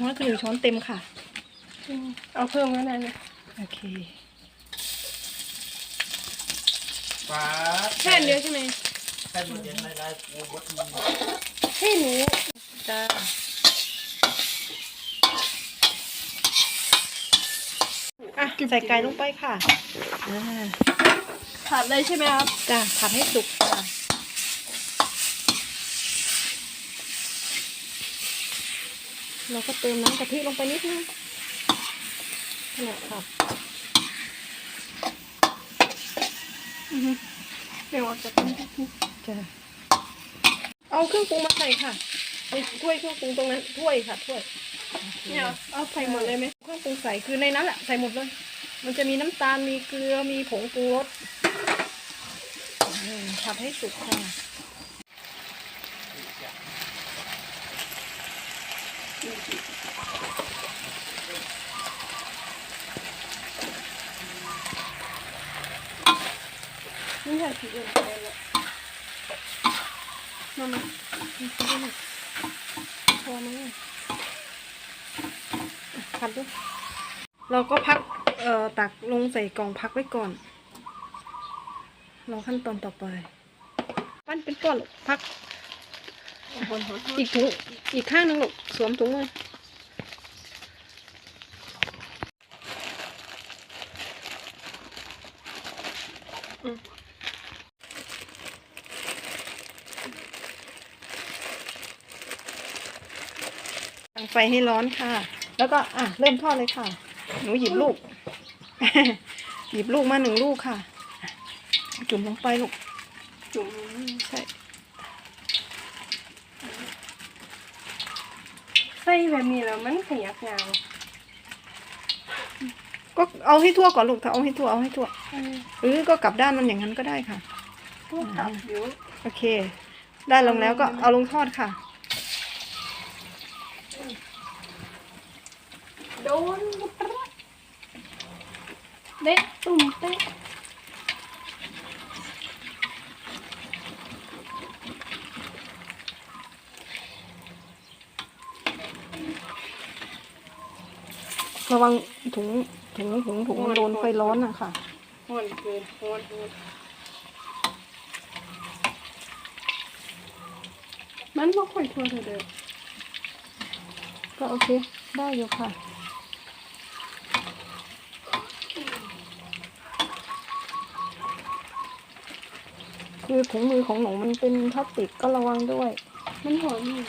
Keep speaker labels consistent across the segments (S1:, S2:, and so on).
S1: ช้อนคือหนึ่งช้อนเต็มค่ะ
S2: อืมเอาเพิ่มก็ได้นะ
S1: โอเค
S3: ฟ้า
S2: แค่อันเดียวใช่ไหม
S3: แค่เย็นไม่ได้ปูบดมัน
S2: ให้หนู
S1: จ้าอะใส่ไก่ลงไปค่ะอ่า
S2: ผัดเลยใช่ไหมครับ
S1: จ้าผัดให้สุกค่ะ เราก็เติมน้ำกะทิลงไปนิดนึงขนาดครับ
S2: อือฮึเดี๋ยวออกจากนี้
S1: จ้าเอาเครื่องปรุงมาใส่ค่ะในถ้วยเครื่องปรุงตรงนั้นถ้วยค่ะถ้วย
S2: เนี่ยเอาใส่หมดเลยไหม
S1: เครื่องปรุงใส่คือในนั้นแหละใส่หมดเลย มันจะมีน้ำตาลมีเกลือมีผงปรุงรสอืมผัดให้สุกค่ะ
S2: นี่ใส่ผิดเลยไปแล้วมามา
S1: พอไหมผัดด้วยเราก็พัก เอ่อ ตักลงใส่กล่องพักไว้ก่อน รอขั้นตอนต่อไป ปั้นเป็นก้อนลูกพัก
S2: อด
S1: อีกถุงอีกข้างหนึงลูกสวมถุงมือ
S2: อืม
S1: ตั้งไฟให้ร้อนค่ะ แล้วก็อะเริ่มทอดเลยค่ะ หนูหยิบลูก หยิบลูกมาหนึ่งลูกค่ะ จุ่มลงไปลูก
S2: จุ่ม
S1: ใช่
S2: ส้แบบนี้แล้วมันขยับยาว
S1: ก็เอาให้ทั่วก่อนลูกถ้าเอาให้ทั่วเอาให้ทั่ว
S2: เออ
S1: หรือก็กลับด้านมันอย่างนั้นก็ได้ค่ะ
S2: พวกกลับอยู่
S1: โอเค ได้ลงแล้วก็เอาลงทอดค่ะ
S2: โดนเด็ดตุ่มเต๊ะ
S1: ระวังถุงถุงถุงถุงมันโดนไฟร้อนนะค่ะ
S2: ห้อนเกินห้อนห้อนมันบ่ค่อยทั่วเท่าเดิม
S1: ก็โอเค ได้อยู่ค่ะคือถุงมือของหนูมันเป็นพลาสติกก็ระวังด้วย
S2: มันหอมอยู่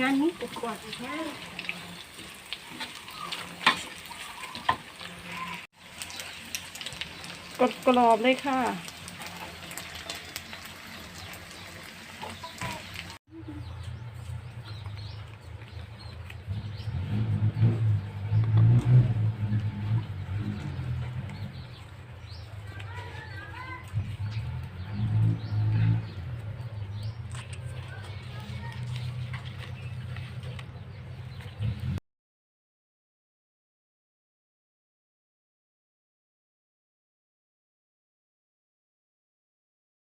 S2: งานนี้ปวดกวาดอีกแล้ว
S1: กดกรอบเลยค่ะ